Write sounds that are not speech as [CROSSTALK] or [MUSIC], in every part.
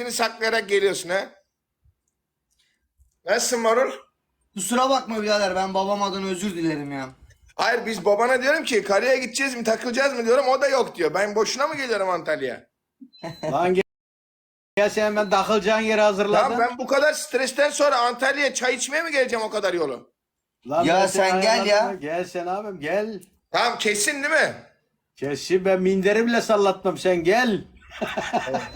kendini saklayarak geliyorsun ha? Nasılsın Marul? Kusura bakma birader ben babam adına özür dilerim ya. Hayır biz babana diyorum ki karaya gideceğiz mi takılacağız mı diyorum o da yok diyor. Ben boşuna mı geliyorum Antalya'ya? [LAUGHS] Lan gel, gel sen ben takılacağın yeri hazırladım. Tamam ben bu kadar stresten sonra Antalya'ya çay içmeye mi geleceğim o kadar yolu? Lan Ya ben sen seni gel ya. ayarladım. Gel sen abim gel. Tamam kesin değil mi? Kesin ben minderi bile sallatmam sen gel.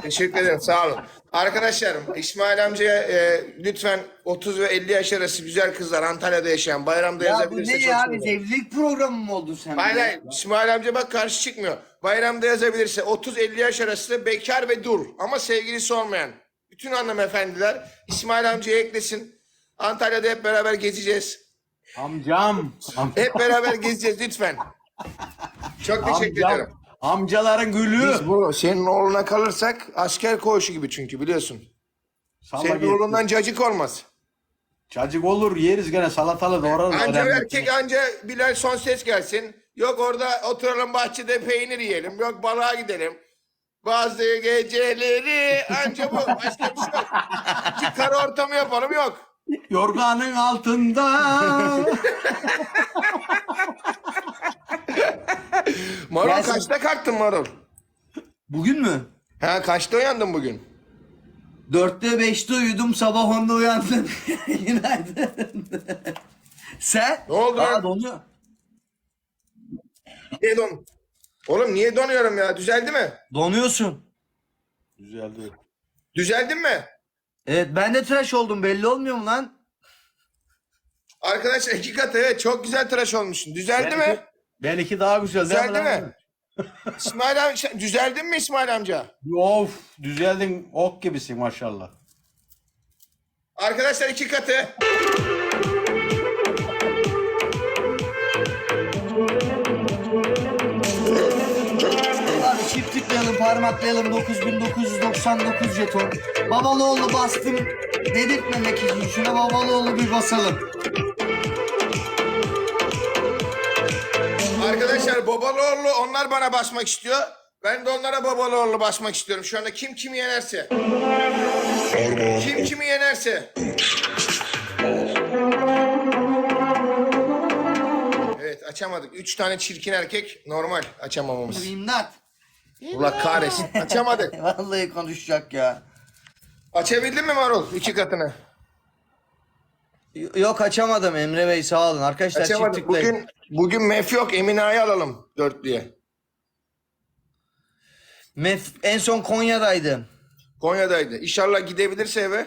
Teşekkür ederim sağ olun. Arkadaşlar İsmail amcaya e, lütfen 30 ve 50 yaş arası güzel kızlar Antalya'da yaşayan bayramda Ya bu yazabilirse ne çok ya sevinirim. biz evlilik programı mı oldun sen? Hayır hayır İsmail amca bak karşı çıkmıyor. Bayramda yazabilirse 30-50 yaş arası bekar ve dur ama sevgilisi olmayan bütün hanımefendiler İsmail amcaya eklesin. Antalya'da hep beraber gezeceğiz. Amcam. Am- Hep beraber gezeceğiz lütfen. Çok teşekkür amcam. ederim. Amcaların gülü. Biz bu senin oğluna kalırsak asker koğuşu gibi çünkü biliyorsun. Salla Senin gel. oğlundan cacık olmaz. Cacık olur yeriz gene salatalı doğrarız. Anca önemli. erkek anca Bilal son ses gelsin. Yok orada oturalım bahçede peynir yiyelim. Yok balığa gidelim. Bazı geceleri anca bu. Başka bir şey yok. Çık kara ortamı yapalım yok. Yorganın altında. [LAUGHS] [LAUGHS] Marul Gelsin. kaçta kalktın Marul? Bugün mü? Ha kaçta uyandın bugün? Dörtte beşte uyudum sabah onda uyandım. [LAUGHS] Günaydın. Sen? Ne oldu Aa, lan? donuyor. Niye don? Oğlum niye donuyorum ya? Düzeldi mi? Donuyorsun. Güzeldi. Düzeldin mi? Evet ben de tıraş oldum belli olmuyor mu lan? Arkadaşlar iki kat evet çok güzel tıraş olmuşsun. Düzeldi mi? Benimki daha güzel değil Düzeldi lan? mi? [LAUGHS] İsmail amca düzeldin mi İsmail amca? Of düzeldin ok gibisin maşallah. Arkadaşlar iki katı. Abi çift tıklayalım parmaklayalım 9999 jeton. Babaloğlu bastım dedirtmemek için şuna Babaloğlu bir basalım. Arkadaşlar Babaloğlu onlar bana basmak istiyor. Ben de onlara Babaloğlu basmak istiyorum. Şu anda kim kimi yenerse. Kim kimi yenerse. Evet açamadık. Üç tane çirkin erkek normal açamamamız. İmdat. Allah kahretsin. Açamadık. [LAUGHS] Vallahi konuşacak ya. Açabildin mi Marul iki katını? Yok açamadım Emre Bey sağ olun. Arkadaşlar çift Açamadık. tıklayın. Bugün bugün mef yok. Emine'yi alalım dörtlüye. Mef en son Konya'daydı. Konya'daydı. İnşallah gidebilirse eve.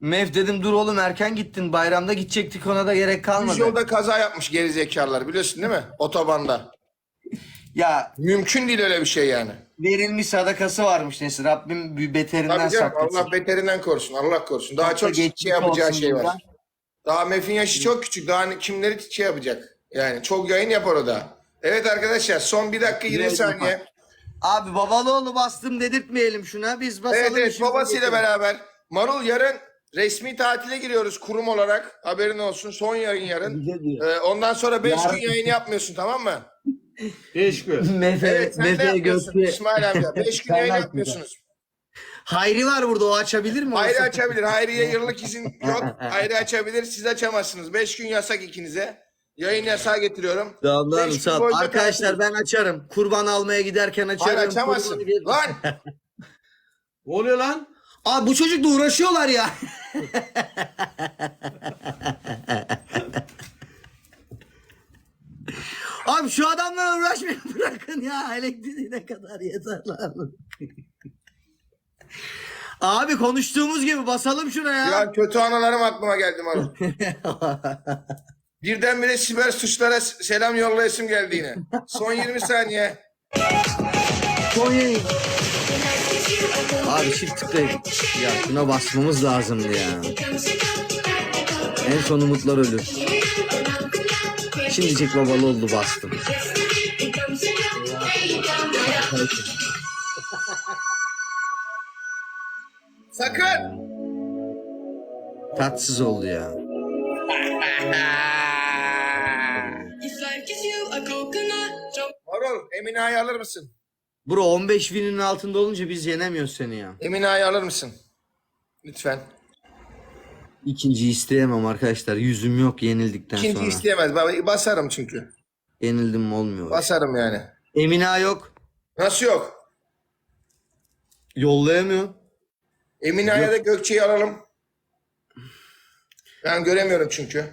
Mef dedim dur oğlum erken gittin. Bayramda gidecektik ona da gerek kalmadı. yolda kaza yapmış geri zekalılar biliyorsun değil mi? Otobanda. [LAUGHS] Ya Mümkün değil öyle bir şey yani. verilmiş sadakası varmış neyse Rabbim bir beterinden Tabii canım saklasın. Allah beterinden korusun. Allah korusun. Daha çok geçmiş şey yapacağı olsun şey var. buradan. Daha Mef'in yaşı çok küçük. Daha hani kimleri şey yapacak? Yani çok yayın yapar o da. Evet arkadaşlar son bir dakika 20 Yayın saniye. Abi Babaloğlu bastım dedirtmeyelim şuna. Biz basalım. Evet evet babasıyla getirelim. beraber. Marul yarın resmi tatile giriyoruz kurum olarak. Haberin olsun. Son yayın yarın. Diyor. Ee, ondan sonra 5 Yarın- gün yayın yapmıyorsun tamam mı? Beş gün. [LAUGHS] Mefe, Evet sen de Mefe yapmıyorsun Gökçe. İsmail amca. 5 gün [LAUGHS] Sen yayın yapmıyorsunuz. Hayri var burada o açabilir mi? Hayri açabilir. Hayri'ye yıllık [LAUGHS] izin yok. Hayri açabilir. Siz açamazsınız. 5 gün yasak ikinize. Yayın yasağı getiriyorum. Tamam Beş sağ ol. Arkadaşlar ben açarım. Kurban almaya giderken açarım. Hayır açamazsın. Kurbanı Lan [LAUGHS] Ne oluyor lan? Abi bu çocukla uğraşıyorlar ya. [LAUGHS] Abi şu adamla uğraşmayın [LAUGHS] bırakın ya. Elektriğine kadar yeter lan. Abi konuştuğumuz gibi basalım şuna ya. ya kötü anılarım aklıma geldi Marul. Birdenbire siber suçlara selam yollayasım geldi yine. Son 20 saniye. Konya'yı. Abi çift tıklayın. Ya şuna basmamız lazımdı ya. En son umutlar ölür. Şimdicik babalı oldu bastım. Sakın. Tatsız oldu ya. Marul Emine'yi alır mısın? Bro 15 winin altında olunca biz yenemiyoruz seni ya. Emine Ağa'yı alır mısın? Lütfen. İkinci isteyemem arkadaşlar. Yüzüm yok yenildikten İkinci sonra. isteyemez. Baba basarım çünkü. Yenildim olmuyor. Basarım yani. Emine yok. Nasıl yok? Yollayamıyor. Emine Ağa'ya da Gökçe'yi alalım. Ben göremiyorum çünkü.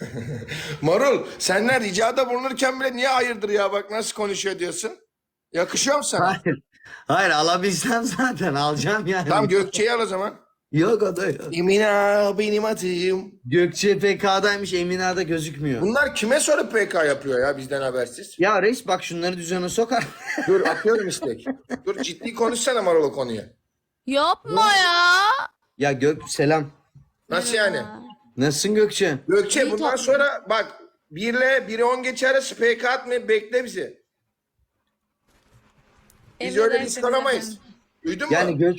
[LAUGHS] Marul senden ricada bulunurken bile niye hayırdır ya bak nasıl konuşuyor diyorsun. Yakışıyor mu sana? Hayır. Hayır alabilsem zaten alacağım yani. Tamam Gökçe'yi al o zaman. Yok o da yok. Emine Ağa benim adım. Gökçe PK'daymış Emine Ağa'da gözükmüyor. Bunlar kime sorup PK yapıyor ya bizden habersiz? Ya reis bak şunları düzene sokar. [LAUGHS] Dur atıyorum istek. Dur ciddi konuşsana Marul o konuyu. Yapma ya. ya Gök selam. Nasıl yani? Nasılsın Gökçe? Gökçe İyi bundan tatlı. sonra bak 1 ile 1'e 10 geçe arası PK atma bekle bizi. Biz öyle Emredersiniz risk alamayız. efendim. Duydun mu? Yani Gök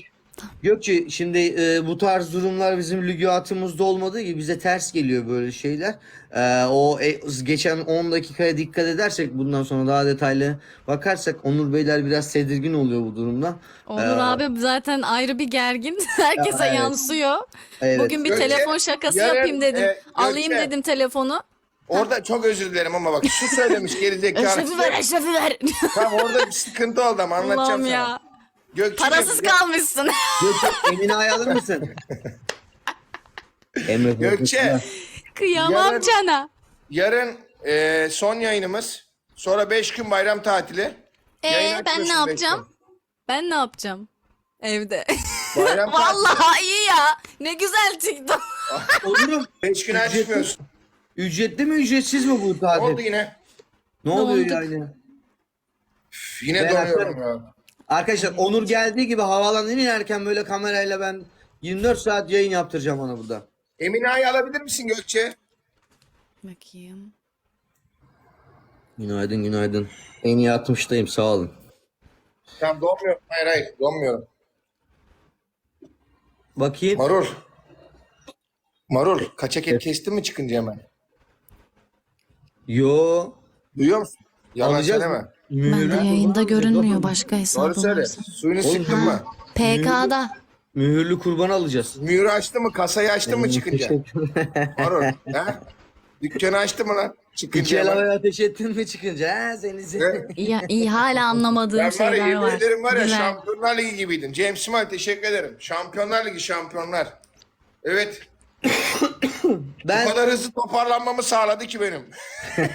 Gökçe şimdi e, bu tarz durumlar bizim lügatımızda olmadığı gibi bize ters geliyor böyle şeyler. E, o e, geçen 10 dakikaya dikkat edersek bundan sonra daha detaylı bakarsak Onur Beyler biraz tedirgin oluyor bu durumda. Onur Ee, abi zaten ayrı bir gergin. [LAUGHS] Herkese evet. yansıyor. Evet. Bugün bir Gökçe, telefon şakası yarın, yapayım dedim. e, Gökçe. Alayım dedim telefonu. Orada çok özür dilerim ama bak şu söylemiş gerizekalı. Eşrefi ver eşrefi ver. Tamam orada bir sıkıntı oldu ama anlatacağım Allah'ım sana. ya. Gökçe Parasız kalmışsın. Gökçe [LAUGHS] Emine Ağa'yı alır mısın? Emre Gökçe Kıyamam Yarın- cana. yarın e, son yayınımız. Sonra 5 gün bayram tatili. Yayın Ee ben ne beş yapacağım? Ben ne yapacağım? Evde. gün. [LAUGHS] Bayram tatili. Vallahi iyi ya. Ne güzel TikTok. Olurum. 5 gün açmıyorsun. Ücretli mi ücretsiz mi bu Ne oldu tatil? yine? Ne oluyor Donduk. yani? Üf, Yine Ben donuyorum ya. Arkadaşlar Onur geldiği gibi havalandan inerken böyle kamerayla ben 24 saat yayın yaptıracağım ona burada. Emine Ağa'yı alabilir misin Gökçe? Bakayım. Günaydın günaydın. En iyi 60'tayım sağ olun. Tamam donmuyorum. Hayır hayır donmuyorum. Bakayım. Marul. Marul kaçak et kestin mi çıkınca hemen? Yo. Duyuyor musun? Yalan Alacağız söyleme. mı? Ben de yayında görünmüyor başka Doğru hesabı söyle. varsa. Suyunu sıktın mı? PK'da. Mühürlü kurban alacağız. Mühürü açtı mı? Kasayı açtı mı çıkınca? Teşekkür- Marul. [LAUGHS] ha? Dükkanı açtı mı lan? İki Çıkınca el havaya ateş ettin mi çıkınca? Ha seni seni. Ve İyi, hala anlamadığım Ben var ya şeyler yemin var. ederim var ya Güzel. Şampiyonlar Ligi gibiydin. James Smile teşekkür ederim. Şampiyonlar Ligi şampiyonlar. Evet. [COUGHS] Bu Ben kadar hızlı toparlanmamı sağladı ki benim. [LAUGHS]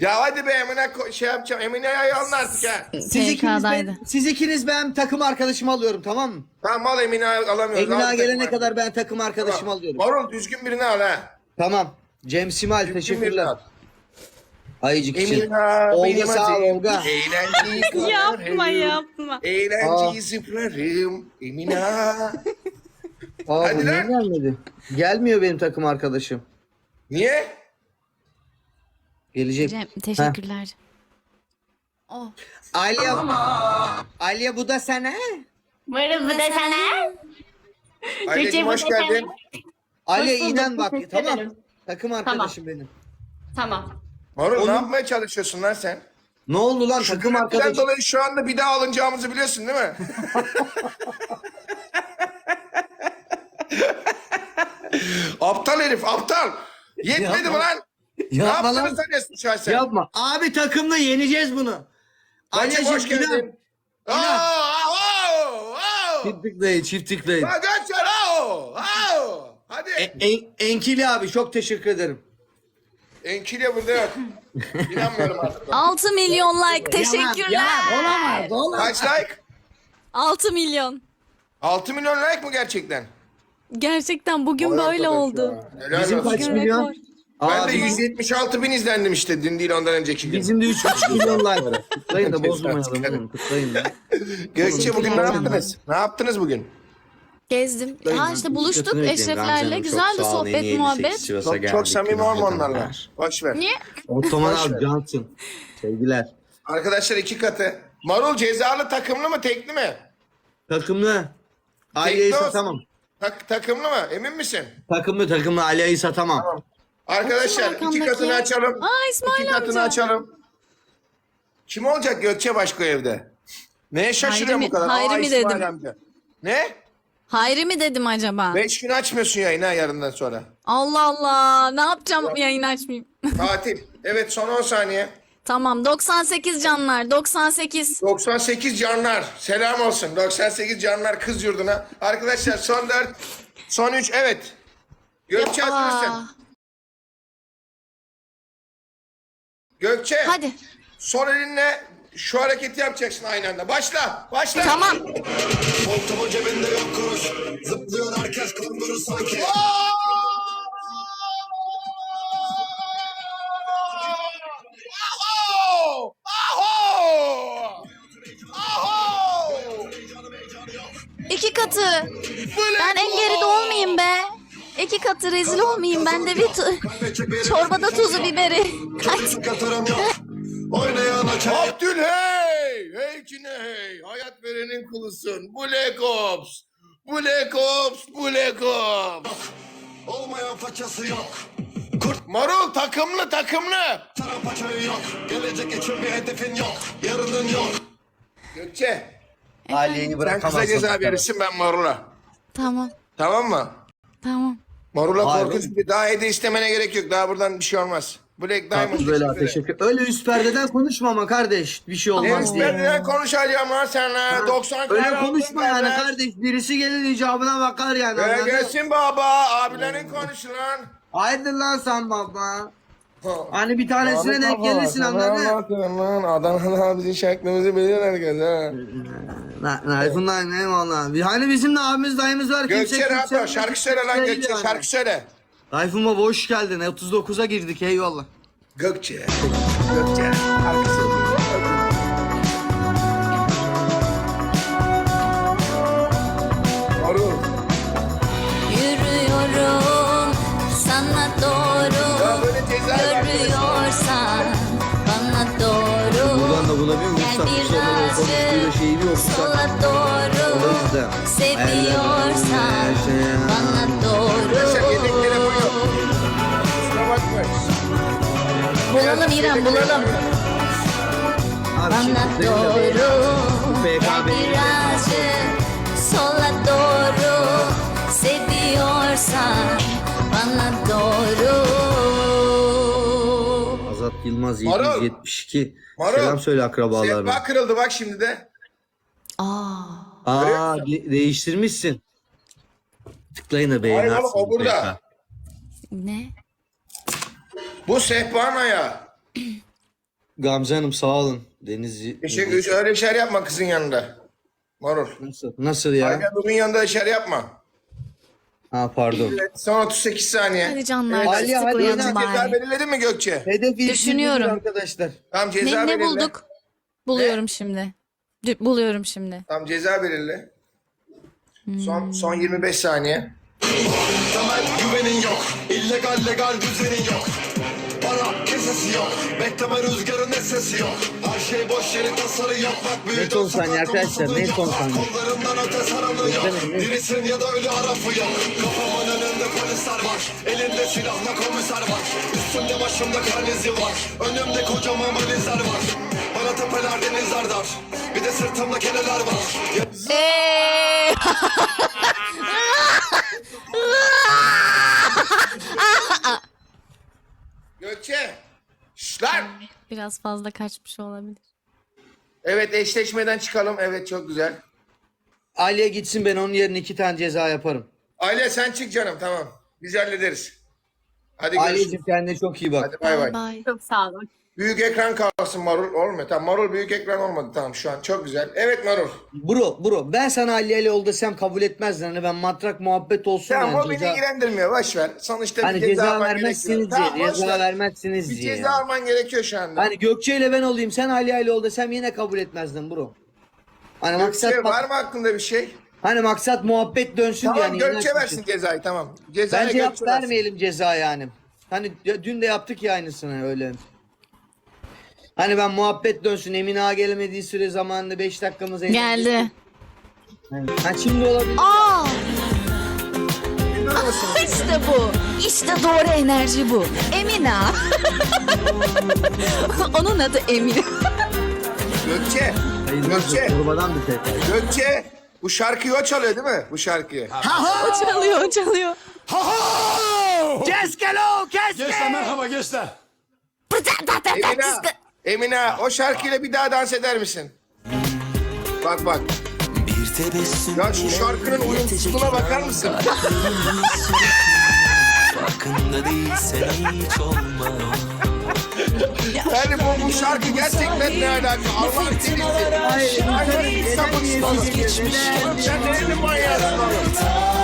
ya hadi be Emine şey yapacağım. Emine'yi alın artık ha. siz ikiniz, ben, siz ikiniz ben takım arkadaşımı alıyorum tamam mı? Tamam al Emine'yi alamıyoruz. Emine Al gelene takım kadar ben takım arkadaşımı Tamam. alıyorum. Marul düzgün birini al ha. Tamam. Cem Simal Düzgün birini teşekkürler. al. Ayıcık için. Emine Olga benim sağ ol adım. Olga. Eğlenceyi [LAUGHS] Yapma kırarım. yapma. Eğlenceyi zıplarım. Emine. Aa Hadi niye lan. gelmedi? Gelmiyor benim takım arkadaşım. Niye? Gelecek. Cem teşekkürler. Oh. Alya. Alya bu da sana. Buyurun bu da sana. Anneciğim hoş geldin. Alya Hoş bulduk, inan bak teşekkür tamam. ederim. Takım arkadaşım benim. Tamam. Marul Oğlum. ne yapmaya çalışıyorsun lan sen? Ne oldu lan takım gürültüden arkadaşım? dolayı şu anda bir daha alınacağımızı biliyorsun değil mi? [LAUGHS] aptal herif aptal. Yetmedi mi Yapma. lan? Ne lan Esmi Şahsen? Yapma. Abi takımla yeneceğiz bunu. Bacım hoş Alyacığım inan. geldin. Aa, aa, aa. Çift tıklayın çift tıklayın. Lan aa. Hadi. E, en, Enkili abi çok teşekkür ederim. Enkile burada [LAUGHS] yok. İnanmıyorum artık. 6 milyon like teşekkürler. olamaz olamaz. Kaç like? 6 milyon. 6 milyon like mı gerçekten? Gerçekten bugün böyle oldu. Helal Bizim olsun. kaç milyon? Ben Abi, de 176 bin izlendim işte dün değil ondan önceki gün. Bizim de 3,5 [LAUGHS] milyon like. Tıklayın da bozulmayalım oğlum tıklayın da. Gökçe bugün ne yaptınız? Ne yaptınız bugün? Gezdim. Ha işte buluştuk Dikkatini bekleyin eşreflerle. Güzel Çok de sağ olun, en iyi sohbet 58 muhabbet. Sivas'a Çok, geldik. çok samimi Günaydın olma onlarla. hanımlar. Boş ver. Niye? Ver. abi cansın. Sevgiler. Arkadaşlar iki katı. Marul cezalı takımlı mı tekli mi? Takımlı. Alya'yı olsun. satamam. Tak, takımlı mı? Emin misin? Takımlı takımlı Alya'yı satamam. Arkadaşlar Baksana iki katını açalım. Aa İsmail iki katını amca. açalım. Kim olacak Gökçe başka evde? Neye şaşırıyorsun Hayri bu kadar? Hayri Aa, mi İsmail dedim? amca. Ne? Hayri mi dedim acaba? Beş gün açmıyorsun yayını ha yarından sonra. Allah Allah. Ne yapacağım yayın açmayayım. [LAUGHS] Tatil. Evet son 10 saniye. Tamam 98 canlar 98. 98 canlar. Selam olsun. 98 canlar kız yurduna. Arkadaşlar son 4. Son 3. Evet. Gökçe Aa, mısın? Gökçe. hadi. Sol elinle şu hareketi yapacaksın aynı anda. Başla. Başla. Tamam. Koltuğumun cebinde yok kuruş Zıplıyor herkes kanguru sanki Aho! Aho! Aho! İki katı. Ben en geride olmayayım be. İki katı rezil olmayayım. Ben de bir [LAUGHS] çorbada tuzu biberi. Oynayan açar Abdülhey! Hey kine hey! Hayat verenin kulusun. Black Ops! Black Ops! Black Ops! Olmayan façası yok Marul takımlı takımlı! Kurtaran paçayı yok Gelecek için bir hedefin yok Yarının yok Gökçe Aliye'yi sen bırakamazsın. kısa ceza verirsin ben Marul'a. Tamam. Tamam mı? Tamam. Marul'a korkunç bir daha hediye istemene gerek yok. Daha buradan bir şey olmaz. Black Diamond. Tatlı böyle teşekkür. Öyle üst perdeden konuşma ama kardeş. Bir şey olmaz diye. Ezberden konuşacağım lan senle. 90 Öyle kere konuşma yani kardeş. kardeş. Birisi gelir icabına bakar yani. Öyle anladın? gelsin baba. Abilerin konuş lan. Hayırdır lan sen baba. Hani bir tanesine denk gelirsin anladın mı? anladın? lan. Adana'da bizim şeklimizi bilir herkes ha. Rayfun'dan ne valla. Bir- Hani bizim de abimiz dayımız var. Gökçe rahat ol. Şarkı söyle lan Gökçe. Şarkı söyle. Rayfun baba hoş geldin. 39'a girdik eyvallah. Gökçe. Gökçe. Şarkı konuştuğuyla şeyini okursak o yüzden seviyorsan bana doğru. Bulalım İrem bulalım. Bana doğru birazcık sola doğru seviyorsan bana doğru. Azat Yılmaz 770 62. Marul, Selam söyle akrabalarına. Sehpa kırıldı bak şimdi de. Aa. Aa de- değiştirmişsin. Tıklayın da beğeni Hayır oğlum o burada. Sehpa. Ne? Bu sehpanın ayağı. Gamze Hanım sağ olun. Deniz Teşekkür Öyle şeyler yapma kızın yanında. Marul. nasıl, nasıl ya? Aynen bunun yanında şeyler yapma. Ha pardon. Evet, son 38 saniye. Hadi canlar Evet. Ali, hadi tıklayalım oyna. Ceza bari. belirledin mi Gökçe? Hedef ilk Düşünüyorum. arkadaşlar. Tamam ceza Ne, ne belirle. bulduk? Buluyorum şimdi. Dü- Buluyorum şimdi. Tamam ceza belirle. Hmm. Son son 25 saniye. Temel güvenin yok illegal legal düzenin yok Para kesesi yok. Bekleme rüzgarın esesi yok. Her şey boş yeri tasarı yok. Bak büyüdün Ne son saniye arkadaşlar, ne son saniye? Kollarından öte sarılı yok? Dirisin ya da ölü arafı yok. Kafamın önünde polisler var. Elinde silahla komiser var. Üstümde başımda kan izi var. Önümde kocaman valizler var. Bana tepeler denizler dar. Bir de sırtımda keleler var. Eee! [LAUGHS] [LAUGHS] Gökçe. Lan. Biraz fazla kaçmış olabilir. Evet eşleşmeden çıkalım. Evet çok güzel. Ali'ye gitsin ben onun yerine iki tane ceza yaparım. Aile sen çık canım tamam. Biz hallederiz. Hadi görüşürüz. Ali'cim kendine çok iyi bak. Hadi bay bay. Bye. Çok sağ olun. Büyük ekran kalsın Marul. Olmuyor. Tamam Marul büyük ekran olmadı. Tamam şu an çok güzel. Evet Marul. Bro bro ben sana Ali ol desem kabul etmezdin. Hani ben matrak muhabbet olsun Tamam yani. o beni Ceza- ilgilendirmiyor. Boş ver. Sonuçta Hani bir ceza, ceza vermezsiniz diye. Tamam, Ceza ver. vermezsiniz Bir diye. ceza yani. alman gerekiyor şu anda. Hani Gökçe ile ben olayım sen Ali ol desem yine kabul etmezdin bro. Hani maksat Gökçe, bak- var mı aklında bir şey? hani maksat muhabbet dönsün Tamam yani. Gökçe inanç versin için. cezayı tamam. Cezayı Bence yap Gökçe vermeyelim ceza yani. Hani dün de yaptık ya aynısını öyle. Hani ben muhabbet dönsün. Emine Ağa gelemediği süre zamanında 5 dakikamız eğlendik. Geldi. Ha şimdi olabilir. Aa! işte bu. İşte doğru enerji bu. Emina. [LAUGHS] Onun adı Emine. Gökçe. Gökçe. Çorbadan bir tek. Gökçe. Bu şarkıyı o çalıyor değil mi? Bu şarkıyı. O çalıyor o çalıyor. Kes kelo kes. Gençler merhaba gençler. Emine. Emine o şarkıyla bir daha dans eder misin? Bak bak. Ya şu şarkının uyumsuzluğuna bakar mısın? [LAUGHS] Farkında değilsen hiç olma Yani bu, bu şarkı gerçekten ne alaka? Allah temizliği. Hayır, Hayvan neden- insan neden niye mısın? vazgeçmiş? Oğlum Sen nerenin manyağısın oğlum? Sen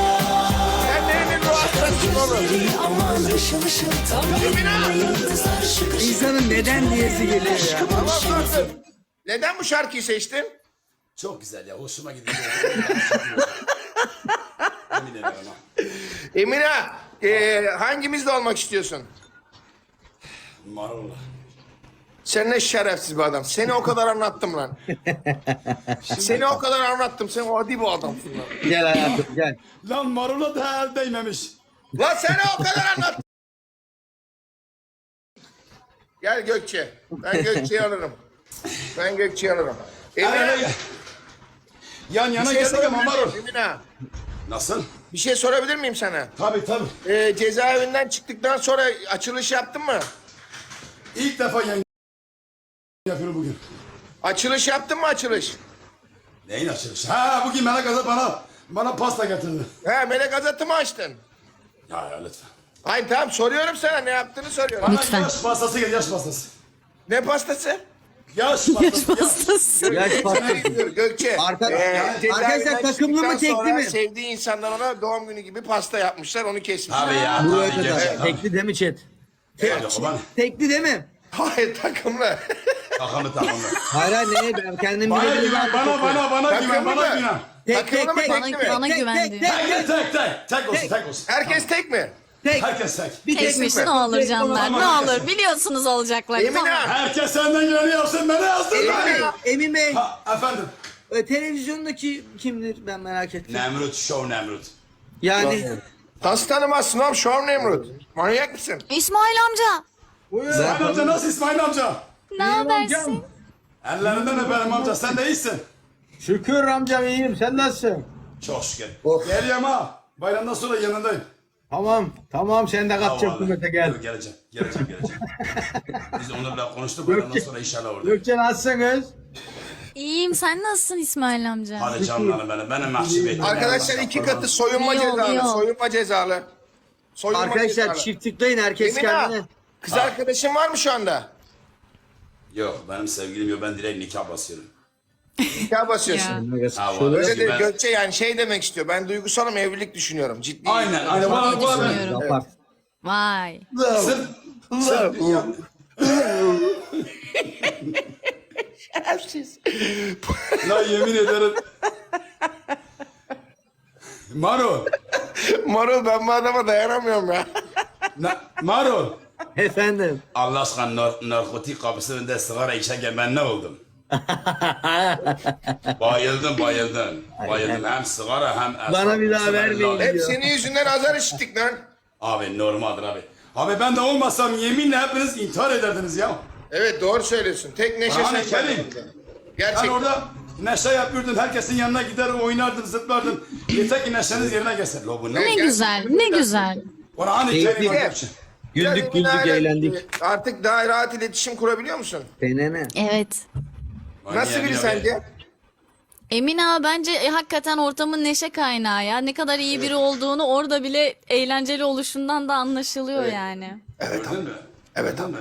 İnsanın neden diyesi geliyor ya. Tamam dur dur. Neden bu şarkıyı seçtin? Çok güzel ya hoşuma gidiyor. [LAUGHS] Emin ederim ha. Emine, e, hangimizde olmak istiyorsun? Marolla. Sen ne şerefsiz bir adam. Seni o kadar anlattım lan. Seni o kadar anlattım. Sen adi bu adamsın lan. Gel hayatım gel. Lan marolla da el değmemiş. Lan seni o kadar anlattım. Gel Gökçe. Ben Gökçe'yi alırım. Ben Gökçe'yi alırım. Emine, gel. Yan bir yana şey geldik ama marul. Emine? Nasıl? Bir şey sorabilir miyim sana? Tabii tabii. Ee, cezaevinden çıktıktan sonra açılış yaptın mı? İlk defa yan yapıyorum bugün. Açılış yaptın mı açılış? Neyin açılışı? Ha bugün Melek Azat bana bana pasta getirdi. He melek azatı mı açtın? Ya ya lütfen. Hayır tamam soruyorum sana ne yaptığını soruyorum. Bana yaş pastası gel yaş pastası. Ne pastası? Yaş pastası. yaş. Hastası. Yaş Gökçe. Arka- Ee, cezaevinden Arkadaşlar takımlı mı, çıktıktan tekli sonra mi? Sevdiği insanlar ona doğum günü gibi pasta yapmışlar onu kesmişler. Abi ya. Buraya tabii, kadar. Tekli değil mi chat? Tekli değil mi? Hayır takımlı. Takımlı takımlı. Hayır hayır neye ben kendim Bana bilebilirim. güven bana bana bana güven Takımlı bana mı? güven. Tek tek Takımlı mı tek. Bana, mi? bana Tek, güven tek, diyor. tek. Tek tek tek. Tek olsun tek olsun. Herkes tek mi? Tek. Herkes tek. Bir tek. Tekmiş mi? ne olur canlar ne Tamam. olur biliyorsunuz olacakları. Emine. Tamam. Herkes senden güveni yapsın beni yazdın Emine. beni. Emin Bey, Ha, efendim. e, televizyondaki kimdir ben merak ettim. Nemrut Show Nemrut. Yani Nasıl tanımazsın oğlum Şov Nemrut? Manyak mısın? İsmail amca İsmail amca nasıl İsmail amca? Ne habersin? Ellerinden öperim amca sen de iyisin. Şükür amcam iyiyim. Sen nasılsın? Çok şükür. Geliyorum ha. Bayramdan sonra yanındayım. Tamam. Tamam sen de vallahi. hükümete gel. Dur, Geleceğim. Geleceğim geleceğim. [LAUGHS] Biz onlarla konuştuk bayramdan sonra inşallah orada. Gökçe nasılsınız? İyiyim sen nasılsın İsmail amca? Hadi canlarım benim. Beni mahcup ettin. Arkadaşlar iki katı soyunma İyi ol, iyi cezalı. ol. Soyunma cezalı. Soyunma arkadaşlar cezalı. çift tıklayın herkes Emine, kendine. kız arkadaşın var mı şu anda? Yok benim sevgilim yok. Ben direkt nikah basıyorum. Nikah basıyorsun. Ha, Öyle vallahi de ben... Gökçe yani şey demek istiyor. Ben duygusalım evlilik düşünüyorum. Ciddi. Aynen. Aynen. Bana, bana. Düşünüyorum. Yapar. Vay. Sırf, sırf, ya, Şerefsiz. la yemin ederim. Marul. Marul ben bu adama dayanamıyorum ya. Na, Marul. Efendim. Allah aşkına nar narkotik kapısı önünde sigara içerken ben ne oldum? [LAUGHS] bayıldım bayıldım. Bayıldım hem sigara hem Bana bir daha vermeyin. Hep senin yüzünden azar işittik lan. Abi normaldir abi. Abi ben de olmasam yeminle hepiniz intihar ederdiniz ya. Evet doğru söylüyorsun. Tek neşe Kur'an-ı sen Kerim. kaldın. Ben Gerçekten. orada neşe yapıyordum. Herkesin yanına gider oynardım, zıplardım. Yeter ki neşeniz yerine gelsin. Lo bu ne? Ne güzel ne güzel. Kur'an-ı Keyifli. Arkadaşım. Biraz Güldük güldük eğlendik. e, Artık daha rahat iletişim kurabiliyor musun? Denene. Evet. Nasıl biri sence? Emine ağa bence e, hakikaten ortamın neşe kaynağı ya. Ne kadar iyi biri olduğunu orada bile eğlenceli oluşundan da anlaşılıyor yani. Gördün mü? Evet Gördün mü?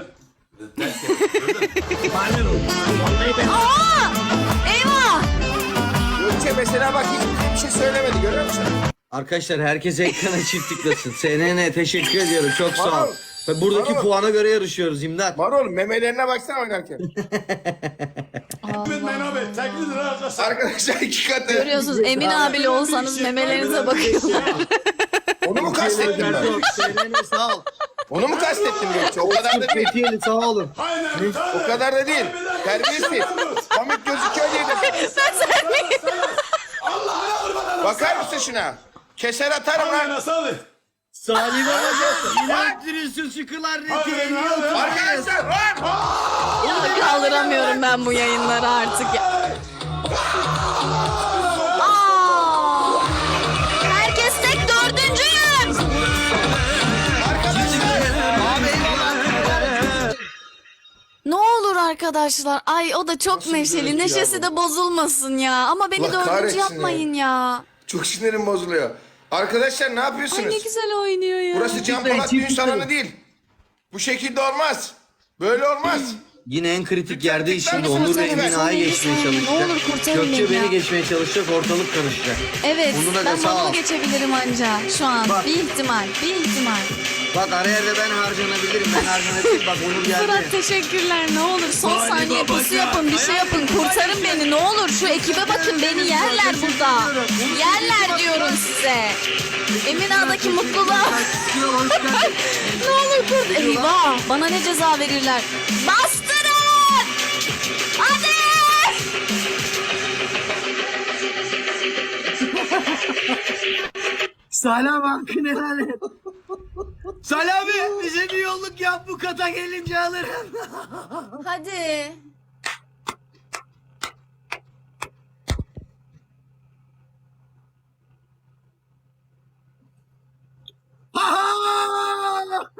Aa! Eyvah! Gökçe mesela bak hiç bir şey söylemedi görüyor musun? Arkadaşlar herkes ekrana çift tıklasın. CNN teşekkür ediyorum. Çok sağ ol. Marul. Ve Buradaki Marul. puana göre yarışıyoruz imdat. Marul memelerine baksana oynarken. [LAUGHS] Arkadaşlar. Arkadaşlar iki katı. Görüyorsunuz Emine abiyle olsanız memelerinize bakıyorlar. Onu mu kastettin ben? CNN sağ ol. Onu mu kastettin Gökçe? O kadar da değil. Fethiye'li sağ olun. Aynen. O kadar da değil. Terbiyesiz. Komik gözüküyor diye de. Bakar mısın şuna? Keser atarım lan. Aynen Salih. Salih babacığım yine öttürüyorsun şu klarneti. Hadi, elini hadi. Arkadaşlar lan! Ya kaldıramıyorum ben bu yayınları artık ya. Aa! Herkes tek dördüncüyüm. Ne olur arkadaşlar. Ay o da çok neşeli. Neşesi de bozulmasın ya. Ama beni Allah dördüncü kahretsin yapmayın ya. Çok sinirim bozuluyor. Arkadaşlar ne Ay yapıyorsunuz? ne güzel oynuyor ya. Burası Çiftleyin, Polat düğün salonu değil. Bu şekilde olmaz. Böyle olmaz. [LAUGHS] Yine en kritik Lütfen yerdeyiz şimdi. mısınız Onur ve lütfen? Emin Ağa'yı geçmeye Ne çalışacak. olur kurtarın Gökçe beni ya. geçmeye çalışacak. Ortalık karışacak. Evet Onur'a da ben sağ ol. Marul'u geçebilirim anca şu an. Bak. Bir ihtimal, bir ihtimal. Bak araya da ben harcanabilirim. Ben harcanabilirim. Bak Onur geldi. Fırat teşekkürler ne olur son Vay saniye baba pusu ya. yapın bir şey yapın kurtarın beni ne olur şu ekibe bakın beni yerler burada. Yerler diyorum size. Emin Ağa'daki mutluluğa. [LAUGHS] ne olur kurt. Eyvah bana ne ceza verirler. Bastırın. Hadi. Salih helal et. Salih abi bize bir yolluk yap bu kata gelince alırım. [LAUGHS] Hadi. [LAUGHS]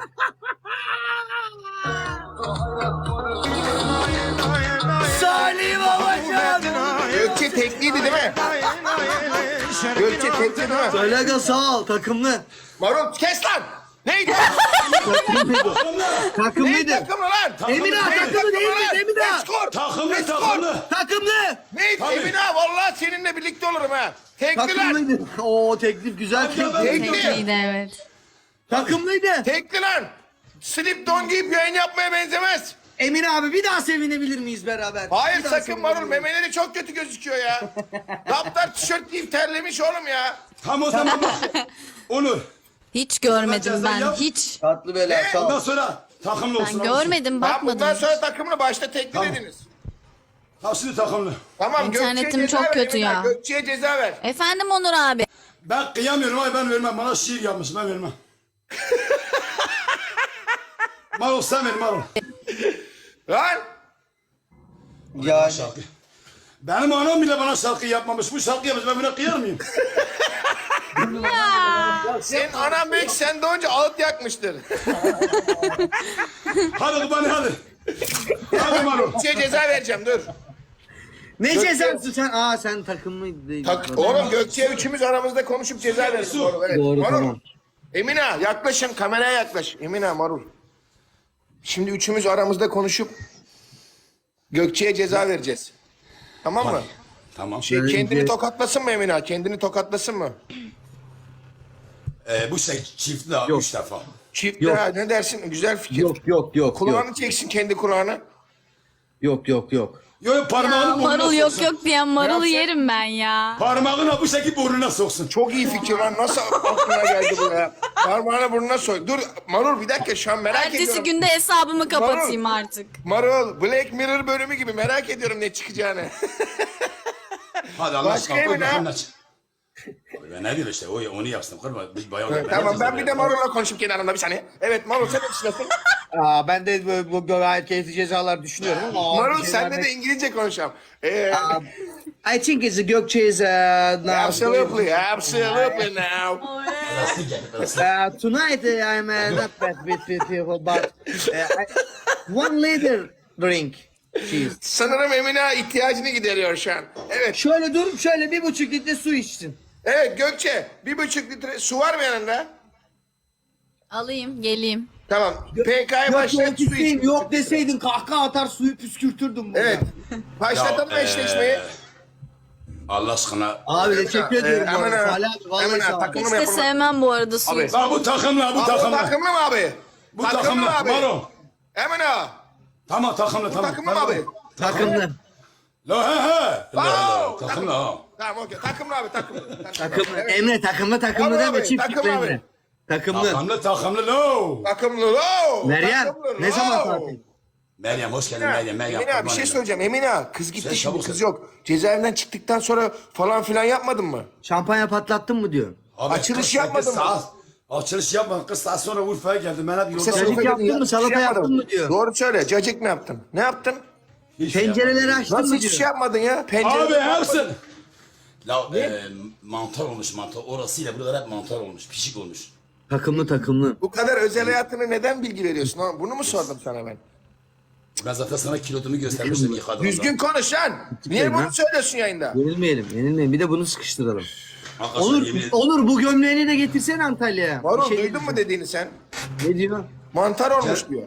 Salih babacığım. Gökçe tekliydi değil mi? [LAUGHS] Gökçe tekli değil mi? Söyle aga sağ ol. Takımlı. Marul kes lan! Neydi? Neydi Takımlıydı. takımlı lan? Emin Ağa takımı değil mi? Emin Ağa. Takımlı score! takımlı. Takımlı. Neydi? Tabii. Emin ağa vallahi seninle birlikte olurum ha. Tekli lan! Takımlıydı. Oo teklif güzel teklif. Tekli! Tekliydi evet. Takımlıydı. Tekli lan! Slip don giyip yayın yapmaya benzemez. Emin abi bir daha sevinebilir miyiz beraber? Hayır Bir daha sakın sevinebilir Marul miyiz? memeleri çok kötü gözüküyor ya. [LAUGHS] Laptar tişört giyip terlemiş oğlum ya. Tam o zaman bak. [LAUGHS] Onur. Hiç görmedim Ceza ben yap. hiç. Tatlı bela sağ Ondan ol. sonra takımlı olsun. Ben olsun. görmedim Tamam bakmadım. bundan sonra takımlı başta tekli Tamam. dediniz. Tamam şimdi takımlı. Tamam İnternetim Gökçe'ye ceza çok ver kötü ya. Gökçe'ye ceza ver. Efendim Onur abi. Ben kıyamıyorum ay ben vermem. Bana şiir yapmış ben vermem. [LAUGHS] Marul sen ver Marul. Lan! Yani Şarkı. Benim anam bile bana şarkı yapmamış. Bu şarkı yapmış. Ben buna kıyar mıyım? Senin anan belki sen doğunca ağıt yakmıştır. hadi kurbanı hadi. Hadi Marul. Gökçe'ye ceza vereceğim dur. Ne Gökçe- cezası sen? Aa sen takımlıydın. Tak, oğlum Gökçe'ye üçümüz aramızda konuşup ceza veririz. Doğru, evet. Doğru Marul. tamam. Emine yaklaşın kameraya yaklaş. Emine Marul. Şimdi üçümüz aramızda konuşup Gökçe'ye ceza vereceğiz. Tamam mı? Tamam. Şey, kendini tokatlasın mı Emine? Kendini tokatlasın mı? Ee, bu şey çiftli abi. Üç defa. Çift Yok. ha, ne dersin? Güzel fikir. Yok yok yok Kulağını yok. çeksin kendi kulağını. Yok yok yok. Yok yok parmağını burnuna Marul yok soksun. yok diyen Marul'u yapsın? yerim ben ya. Parmağını bu şekilde burnuna soksun. Çok iyi fikir lan. Nasıl aklına geldi bu ya? Parmağını burnuna soy. Dur Marul bir dakika şu an merak Ertesi ediyorum. günde hesabımı kapatayım artık. Marul Black Mirror bölümü gibi merak ediyorum ne çıkacağını. Hadi Allah Başka aşkına koy. Ben ne diyor işte o, onu yapsın. Kırma. Biz bayağı tamam ben bir de Marul'la konuşup kenarında bir saniye. Evet Marul sen ne düşünüyorsun? [LAUGHS] Aa ben de bu, bu gayet keyifli cezalar düşünüyorum ama Marul senle vermek- de İngilizce konuşalım. Ee, I think it's a Gökçe is uh, [LAUGHS] now absolutely, absolutely now. [LAUGHS] Uh, tonight uh, I'm uh, not that with, with people, but uh, I, one liter drink. Cheese. Sanırım Emine ihtiyacını gideriyor şu an. Evet, Şöyle durup şöyle bir buçuk litre su içsin. Evet Gökçe bir buçuk litre su var mı yanında? Alayım geleyim. Tamam, PK'ya yok su iç. isteyin, yok deseydin kahkaha atar suyu püskürtürdüm burada. Evet, başlatalım Ya, ee, eşleşmeyi. Allah aşkına. Abi teşekkür ediyorum. Ee, hemen ha, Salih abi vallahi hemen ha, sağ ol. takım- Hiç de yapalım. sevmem bu arada suyu. Lan bu takımlı bu Abi, takımlı mı abi? Bu takımlı. Marul. Hemen ha. Tamam takımlı tamam. Takımlı mı abi? Takımlı. La he he. La, la, Wow, takımlı ha. Tamam okey. Takımlı abi takımlı. Takımlı. Evet. Emre takımlı takımlı Tamam deme abi, çift takım çift abi. Emre. Takımlı. Takımlı takımlı lo. Takımlı lo. Meryem takımlı, ne lo. zaman tatil? Meryem hoş geldin Meryem. Meryem. Emine abi bir kurban şey olayım. söyleyeceğim. Emine abi, kız gitti Sen şimdi çabuk kız yok. Cezaevinden çıktıktan sonra falan filan yapmadın mı? Şampanya patlattın mı diyor. Abi, Açılış 48 yapmadın mı? saat. Açılış yapma. Kız saat sonra Urfa'ya geldim. Ben hep Ses yolda... Cacık yapmadın yaptın mı, salata şey yaptın mı diyor. Doğru söyle. Cacık mı yaptın? Ne yaptın? Hiç şey. Pencereleri açtın Nasıl mı hiçbir diyor. şey yapmadın ya? Pencere. Abi hepsi. La e, mantar olmuş mantar. Orasıyla buralar hep mantar olmuş. Pişik olmuş. Takımlı takımlı. Bu kadar özel hayatını neden bilgi veriyorsun? oğlum? Bunu mu sordum sana ben? Ben zaten sana kilotumu göstermiştim yıkadım. Düzgün konuş lan. Niye bunu söylüyorsun yayında? Yenilmeyelim, yenilmeyelim. Bir de bunu sıkıştıralım. Arkadaşlar Olur, yemin ederim. olur bu gömleğini de getirsene Antalya'ya. Bir şey- duydun mu dediğini sen? Ne diyor? Mantar olmuş diyor.